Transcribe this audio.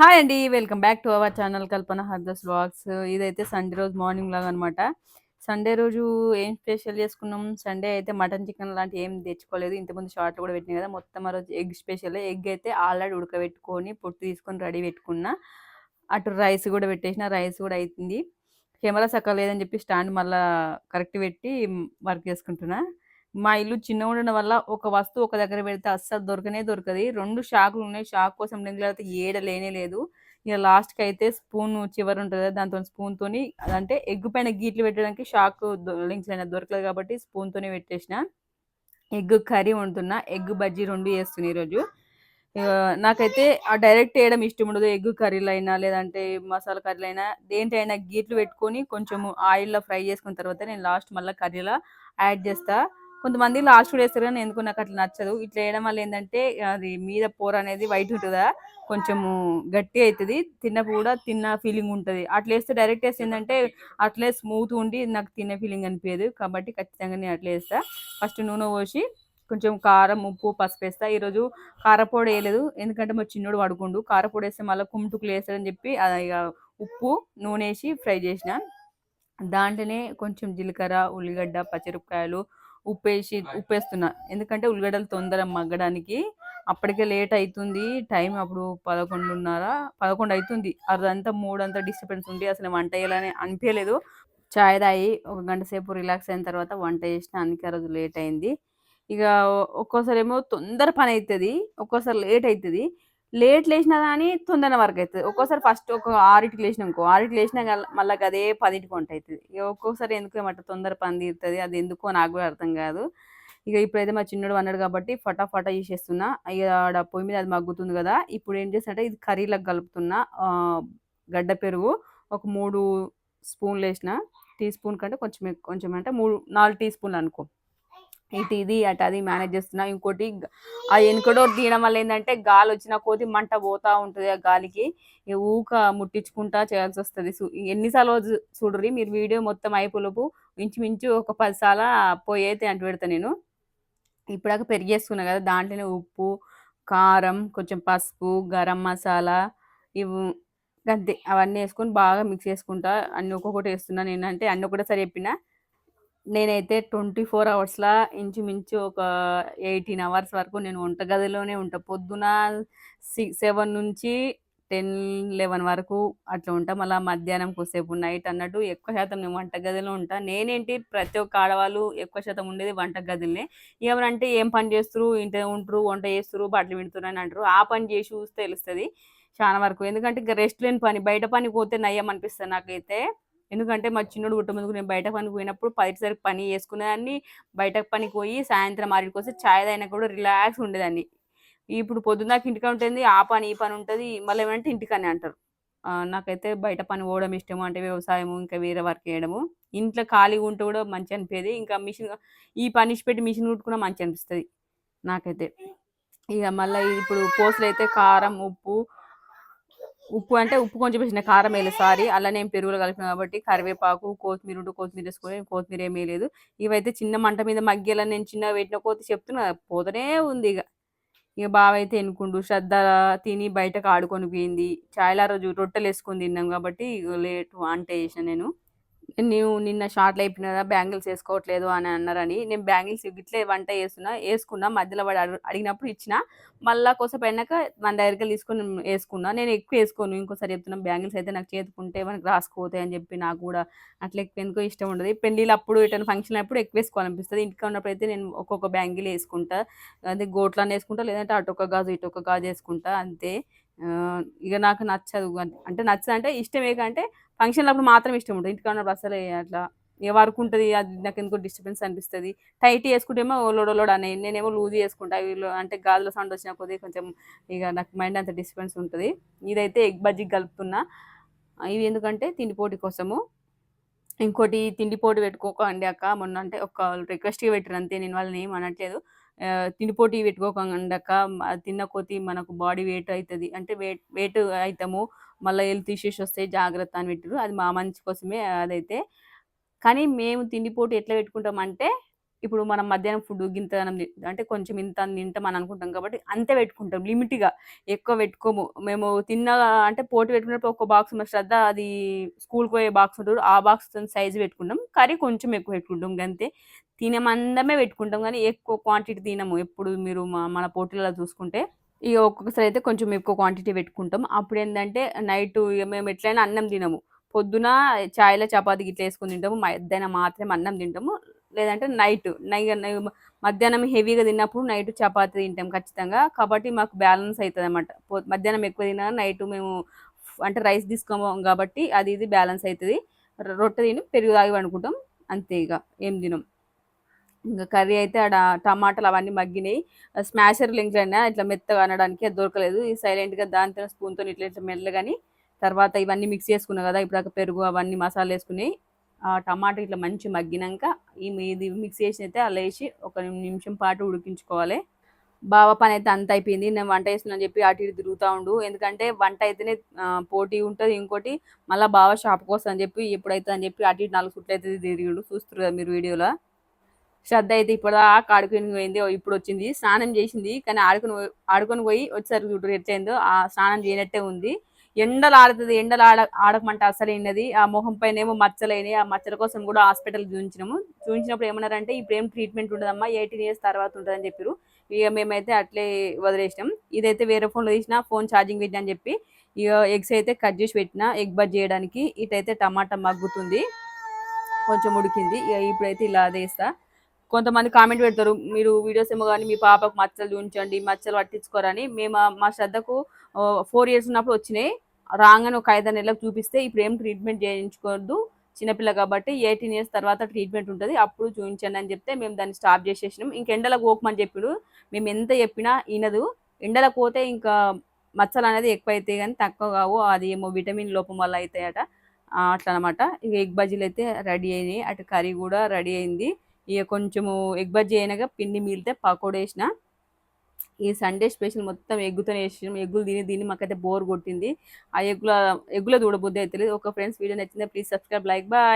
Hi అండి welcome back to our channel Kalpana హర్దస్ blogs ఇదైతే Sunday రోజు మార్నింగ్ లాగా అనమాట సండే రోజు ఏం స్పెషల్ చేసుకున్నాం? సండే అయితే మటన్ చికెన్ లాంటి ఏం తెచ్చుకోలేదు. ఇంతకుముందు షార్ట్ కూడా పెట్టినాయి కదా మొత్తం ఆ రోజు ఎగ్ స్పెషల్ ఎగ్ అయితే ఆల్రెడీ ఉడకబెట్టుకొని పొట్టు తీసుకొని రెడీ పెట్టుకున్నా. అటు రైస్ కూడా పెట్టేసిన రైస్ కూడా అవుతుంది కెమెరా సక్క లేదని చెప్పి స్టాండ్ మళ్ళీ కరెక్ట్ పెట్టి వర్క్ చేసుకుంటున్నా. మా ఇల్లు చిన్న ఉండడం వల్ల ఒక వస్తువు ఒక దగ్గర పెడితే అస్సలు దొరకనే దొరకది. రెండు షాకులు ఉన్నాయి. షాక్ కోసం అయితే ఏడ లేనే లేదు. ఇక లాస్ట్కి అయితే స్పూన్ చివరి ఉంటుంది కదా దాంతో స్పూన్తోని అంటే ఎగ్ పైన గీట్లు పెట్టడానికి షాక్ లింక్స్ అయినా దొరకలేదు కాబట్టి స్పూన్తోనే పెట్టేసిన. ఎగ్ కర్రీ వండుతున్నా. ఎగ్ బజ్జీ రెండు వేస్తున్నాయి ఈరోజు నాకైతే ఆ డైరెక్ట్ వేయడం ఇష్టం ఉండదు. ఎగ్ కర్రీలు అయినా లేదంటే మసాలా కర్రీలు అయినా దేంటైనా గీట్లు పెట్టుకొని కొంచెం ఆయిల్లో ఫ్రై చేసుకున్న తర్వాత నేను లాస్ట్ మళ్ళీ కర్రీలో యాడ్ చేస్తాను కొంతమంది లాస్ట్ వేస్తారు కానీ ఎందుకు నాకు అట్లా నచ్చదు. ఇట్లా వేయడం వల్ల ఏంటంటే అది మీద పోర అనేది వైట్ ఉంటుందా కొంచెము గట్టి అవుతుంది తిన్నప్పుడు కూడా తిన్న ఫీలింగ్ ఉంటుంది. అట్లా వేస్తే డైరెక్ట్ వేస్తే ఏంటంటే అట్లే స్మూత్ ఉండి నాకు తిన్న ఫీలింగ్ అనిపించదు కాబట్టి ఖచ్చితంగా నేను అట్లా వేస్తా ఫస్ట్ నూనె పోసి కొంచెం కారం ఉప్పు పసుపు వేస్తా. ఈరోజు కారపొడి వేయలేదు. ఎందుకంటే మా చిన్నోడు పడుకుండు. కారపొడి వేస్తే మళ్ళీ కుమ్టుకులు వేస్తాడని చెప్పి ఇక ఉప్పు నూనె వేసి ఫ్రై చేసిన. దాంట్లోనే కొంచెం జీలకర్ర ఉల్లిగడ్డ పచ్చిమిరపకాయలు ఉప్పు వేసి ఉప్పు వేస్తున్నా ఎందుకంటే ఉల్లిగడ్డలు తొందర మగ్గడానికి అప్పటికే లేట్ అవుతుంది టైం అప్పుడు పదకొండున్నర పదకొండు అవుతుంది అదంతా మూడంతా డిస్టర్బెన్స్ ఉంది అసలు వంట చేయాలని అనిపించలేదు చాయ్ తాగి ఒక గంట సేపు రిలాక్స్ అయిన తర్వాత వంట చేసిన అందుకే ఆ రోజు లేట్ అయింది. ఇక ఒక్కోసారి ఏమో తొందర పని అవుతుంది ఒక్కోసారి లేట్ అవుతుంది లేట్ లేచినా కానీ తొందర వరకు అవుతుంది ఒక్కోసారి ఫస్ట్ ఒక ఆరింటికి లేచినా ఇంకో ఆరింటికి లేచినా మళ్ళీ అదే పదింటికి వంట అవుతుంది ఇక ఒక్కోసారి ఎందుకు ఏమంట తొందర పని తీరుతుంది అది ఎందుకో నాకు కూడా అర్థం కాదు. ఇక ఇప్పుడైతే మా చిన్నడు అన్నాడు కాబట్టి ఫటాఫటా చేసేస్తున్నా. ఇక ఆడ పొయ్యి మీద అది మగ్గుతుంది కదా ఇప్పుడు ఏం చేస్తుంటే ఇది కర్రీలకు కలుపుతున్నా. గడ్డ పెరుగు ఒక మూడు స్పూన్లు వేసిన టీ స్పూన్ కంటే కొంచెం కొంచెం అంటే మూడు నాలుగు టీ స్పూన్లు అనుకో. ఇటు ఇది అటు అది మేనేజ్ చేస్తున్నా. ఇంకోటి ఆ వెనుకడో తీయడం వల్ల ఏంటంటే గాలి వచ్చిన కొద్ది మంట పోతా ఉంటుంది ఆ గాలికి. ఊక ముట్టించుకుంటా చేయాల్సి వస్తుంది. ఎన్నిసార్లు చూడరి మీరు వీడియో మొత్తం అయిపోలోపు ఇంచుమించు ఒక పది సార్లు పోయితే అంటు పెడతా నేను. ఇప్పుడాక పెరిగేసుకున్నా కదా దాంట్లోనే ఉప్పు కారం కొంచెం పసుపు గరం మసాలా ఇవి అంతే అవన్నీ వేసుకొని బాగా మిక్స్ చేసుకుంటా. అన్ని ఒక్కొక్కటి వేస్తున్నాను ఏంటంటే అన్ని ఒకటేసారి చెప్పినా నేనైతే ట్వంటీ ఫోర్ అవర్స్లో ఇంచుమించు ఒక ఎయిటీన్ అవర్స్ వరకు నేను వంటగదిలోనే ఉంటా. పొద్దున సిక్స్ సెవెన్ నుంచి టెన్ లెవెన్ వరకు అట్లా ఉంటా. మళ్ళీ మధ్యాహ్నం కొద్దిసేపు నైట్ అన్నట్టు ఎక్కువ శాతం నేను వంటగదిలో ఉంటా. నేనేంటి ప్రతి ఒక్క ఆడవాళ్ళు ఎక్కువ శాతం ఉండేది వంటగదిలోనే. ఏమనంటే ఏం పని చేస్తుర్రు, ఇంట్లో ఉంటారు వంట చేస్తుర్రు, బట్టలు వింటున్నారు అని అంటారు. ఆ పని చేసి చూస్తే తెలుస్తుంది చాలా వరకు. ఎందుకంటే ఇక రెస్ట్ లేని పని. బయట పని పోతే నయ్యం అనిపిస్తుంది నాకైతే. ఎందుకంటే మా చిన్నోడు పుట్టముందుకు నేను బయట పనికి పోయినప్పుడు పదిసరికి పని చేసుకునేదాన్ని. బయట పనికి పోయి సాయంత్రం ఆరింటికి వస్తే ఛాయ్ అయినా కూడా రిలాక్స్ ఉండేదాన్ని. ఇప్పుడు పొద్దున్నాక ఇంటికి ఉంటుంది ఆ పని ఈ పని ఉంటుంది మళ్ళీ ఏమంటే ఇంటికని అంటారు. నాకైతే బయట పని పోవడం ఇష్టము అంటే వ్యవసాయము ఇంకా వేరే వర్క్ చేయడము. ఇంట్లో ఖాళీగా ఉంటే కూడా మంచి అనిపేది. ఇంకా మిషన్ ఈ పని పెట్టి మిషన్ కుట్టుకున్నా మంచి అనిపిస్తుంది నాకైతే. ఇక మళ్ళీ ఇప్పుడు పోస్టులు అయితే కారం ఉప్పు ఉప్పు అంటే ఉప్పు కొంచెం వేసిన కారం వేయలేదు సారీ. అలా నేను పెరుగులు కలిపిన కాబట్టి కరివేపాకు కొత్తిమీర ఉంటూ కొత్తిమీర వేసుకొని కొత్తిమీర ఏమీ లేదు ఇవైతే చిన్న మంట మీద మగ్గేలా నేను చిన్న పెట్టిన కోతి చెప్తున్నా. పోతనే ఉంది ఇక. ఇక బావ అయితే ఎన్నుకుండు. శ్రద్ధ తిని బయటకు ఆడుకొని పోయింది. చాలా రోజు రొట్టెలు వేసుకొని తిన్నాం కాబట్టి లేట్ వంట చేసిన నేను. నువ్వు నిన్న షార్ట్లు అయిపోయినా కదా బ్యాంగిల్స్ వేసుకోవట్లేదు అని అన్నారని. నేను బ్యాంగిల్స్ ఇట్లే వంట వేస్తున్నా వేసుకున్నా మధ్యలో వాడు అడిగినప్పుడు ఇచ్చిన మళ్ళీ కోసం అయినాక మన దగ్గరికి తీసుకొని వేసుకున్నా. నేను ఎక్కువ వేసుకోను ఇంకోసారి చెప్తున్నా బ్యాంగిల్స్ అయితే నాకు చేతుకుంటే మనకి రాసుకోతాయి అని చెప్పి నాకు కూడా అట్లా ఎక్కువ ఎందుకో ఇష్టం ఉండదు. పెళ్ళిళ్ళు అప్పుడు ఎటైనా ఫంక్షన్ అప్పుడు ఎక్కువ వేసుకోవాలనిపిస్తుంది. ఇంటికి ఉన్నప్పుడు అయితే నేను ఒక్కొక్క బ్యాంగిల్ వేసుకుంటా అదే గోట్లని వేసుకుంటా లేదంటే అటు ఒక గాజు ఇటు ఒక గాజు వేసుకుంటా అంతే. ఇక నాకు నచ్చదు. అంటే నచ్చదు అంటే ఇష్టమే కంటే ఫంక్షన్లప్పుడు మాత్రం ఇష్టం ఉంటుంది. ఇంటికి ఉన్నప్పుడు అసలు అట్లా ఏ వర్క్ ఉంటుంది అది నాకు ఎందుకో డిస్టర్బెన్స్ అనిపిస్తుంది. టైట్ వేసుకుంటేమో లోడ్ అని నేనేమో లూజ్ చేసుకుంటా. వీళ్ళు అంటే గాజుల సౌండ్ వచ్చిన కొద్ది కొంచెం ఇక నాకు మైండ్ అంత డిస్టర్బెన్స్ ఉంటుంది. ఇదైతే ఎగ్ బజ్జీ కలుపుతున్నా. ఇవి ఎందుకంటే తిండిపోటీ కోసము. ఇంకోటి తిండిపోటీ పెట్టుకోకండి అక్క. మొన్న అంటే ఒక రిక్వెస్ట్గా పెట్టిన అంతే. నేను వాళ్ళని ఏం అనట్లేదు. తిండిపోటీ పెట్టుకోకండి తిన్న కొద్దీ మనకు బాడీ వెయిట్ అవుతుంది అంటే వెయిట్ వెయిట్ అవుతాము మళ్ళీ హెల్త్ ఇష్యూస్ వస్తాయి జాగ్రత్త అని పెట్టారు అది మా మంచి కోసమే అదైతే. కానీ మేము తిండిపోటు ఎట్లా పెట్టుకుంటామంటే ఇప్పుడు మనం మధ్యాహ్నం ఫుడ్ గింత అంటే కొంచెం ఇంత తింటాం అని అనుకుంటాం కాబట్టి అంతే పెట్టుకుంటాం లిమిట్గా. ఎక్కువ పెట్టుకోము. మేము తిన్న అంటే పోటీ పెట్టుకున్నప్పుడు ఒక బాక్స్ మా శ్రద్ధ అది స్కూల్కి పోయే బాక్స్ ఉంటుంది. ఆ బాక్స్ సైజు పెట్టుకుంటాం. కర్రీ కొంచెం ఎక్కువ పెట్టుకుంటాం అంతే తినమందమే పెట్టుకుంటాం కానీ ఎక్కువ క్వాంటిటీ తినము. ఎప్పుడు మీరు మా మన పోటీలలో చూసుకుంటే ఇక ఒక్కొక్కసారి అయితే కొంచెం ఎక్కువ క్వాంటిటీ పెట్టుకుంటాం. అప్పుడు ఏంటంటే నైట్ మేము ఎట్లయినా అన్నం తినము. పొద్దున చాయ్లో చపాతీ గిట్ల వేసుకొని తింటాము. మధ్యాహ్నం మాత్రమే అన్నం తింటాము. లేదంటే నైట్ నై నై- మధ్యాహ్నం హెవీగా తిన్నప్పుడు నైట్ చపాతి తింటాం ఖచ్చితంగా. కాబట్టి మాకు బ్యాలెన్స్ అవుతుంది అనమాట మధ్యాహ్నం ఎక్కువ తిన్నా నైట్ మేము అంటే రైస్ తీసుకోము కాబట్టి అది ఇది బ్యాలెన్స్ అవుతుంది రొట్టె తిని పెరుగు తాగి వండుకుంటాం. అంతే ఇక ఏం తినం. ఇంకా కర్రీ అయితే ఆడ టమాటాలు అవన్నీ మగ్గినాయి. స్మాషర్ లింక్ అయినా ఇట్లా మెత్తగా అనడానికి అది దొరకలేదు. ఈ సైలెంట్గా దాంతో స్పూన్తో ఇట్లా ఇట్లా మెల్లగాని తర్వాత ఇవన్నీ మిక్స్ చేసుకున్నాం కదా ఇప్పుడు పెరుగు అవన్నీ మసాలా వేసుకుని ఆ టమాటా ఇట్లా మంచి మగ్గినాక ఈ ఇది మిక్స్ చేసి అయితే అలా వేసి ఒక నిమిషం పాటు ఉడికించుకోవాలి. బావ పని అయితే అంత అయిపోయింది. నేను వంట చేస్తున్నాను చెప్పి అటు ఇటు తిరుగుతూ ఉండు. ఎందుకంటే వంట అయితేనే పోటీ ఉంటుంది. ఇంకోటి మళ్ళీ బావ షాప్ కోసం అని చెప్పి ఎప్పుడైతే అని చెప్పి అటు ఇటు నాలుగు సుట్లు అయితే తిరిగిడు. చూస్తారు కదా మీరు వీడియోలో. శ్రద్ధ అయితే ఇప్పుడు దాకా పోయింది. ఇప్పుడు వచ్చింది. స్నానం చేసింది. కానీ ఆడుకొని ఆడుకొని పోయి వచ్చేసరికి చూడరు ఎట్లయిందో. ఆ స్నానం చేయనట్టే ఉంది. ఎండలు ఆడుతుంది ఎండలు ఆడ ఆడకమంటే అసలు ఆ మొహం పైన ఏమో మచ్చలైనవి ఆ మచ్చల కోసం కూడా హాస్పిటల్ చూపించినాము చూపించినప్పుడు ఏమన్నారంటే ఇప్పుడు ఏం ట్రీట్మెంట్ ఉండదమ్మా ఎయిటీన్ ఇయర్స్ తర్వాత ఉంటుందని చెప్పారు ఇక మేమైతే అట్లే వదిలేసినాం. ఇదైతే వేరే ఫోన్లో తీసిన ఫోన్ ఛార్జింగ్ పెట్టినా అని చెప్పి ఇక ఎగ్స్ అయితే కట్ చేసి పెట్టిన ఎగ్ బజ్ చేయడానికి. ఇటైతే టమాటా మగ్గుతుంది. కొంచెం ఉడికింది. ఇక ఇప్పుడైతే ఇలా వేస్తా కొంతమంది కామెంట్ పెడతారు మీరు వీడియోస్ ఏమో కానీ మీ పాపకు మచ్చలు చూపించండి మచ్చలు పట్టించుకోరని. మేము మా శ్రద్ధకు ఫోర్ ఇయర్స్ ఉన్నప్పుడు వచ్చినాయి. రాగానే ఒక ఐదు నెలలకు చూపిస్తే ఇప్పుడు ఏం ట్రీట్మెంట్ చేయించుకోవద్దు. చిన్నపిల్ల కాబట్టి ఎయిటీన్ ఇయర్స్ తర్వాత ట్రీట్మెంట్ ఉంటుంది. అప్పుడు చూపించండి అని చెప్తే మేము దాన్ని స్టాప్ చేసేసినాం. ఇంక ఎండలకు పోకమని చెప్పాడు. మేము ఎంత చెప్పినా వినదు. ఎండలకు పోతే ఇంకా మచ్చలు అనేది ఎక్కువ అవుతాయి కానీ తక్కువ కావు. అది ఏమో విటమిన్ లోపం వల్ల అవుతాయట అట్లా అనమాట ఇక ఎగ్ బజ్జీలు అయితే రెడీ అయినాయి. అటు కర్రీ కూడా రెడీ అయింది. ఇక కొంచెము ఎగ్ బజ్జీ అయినాక పిండి మిగిలితే పకోడ వేసిన. ఈ సండే స్పెషల్ మొత్తం ఎగ్గుతోనే వేసినాం ఎగ్గులు తిని దీన్ని మాకైతే బోర్ కొట్టింది. ఆ ఎగ్గుల ఎగ్గుల చూడబుద్ధి అయితే ఒక ఫ్రెండ్స్ వీడియో నచ్చిందే ప్లీజ్ సబ్స్క్రైబ్ లైక్ బాయ్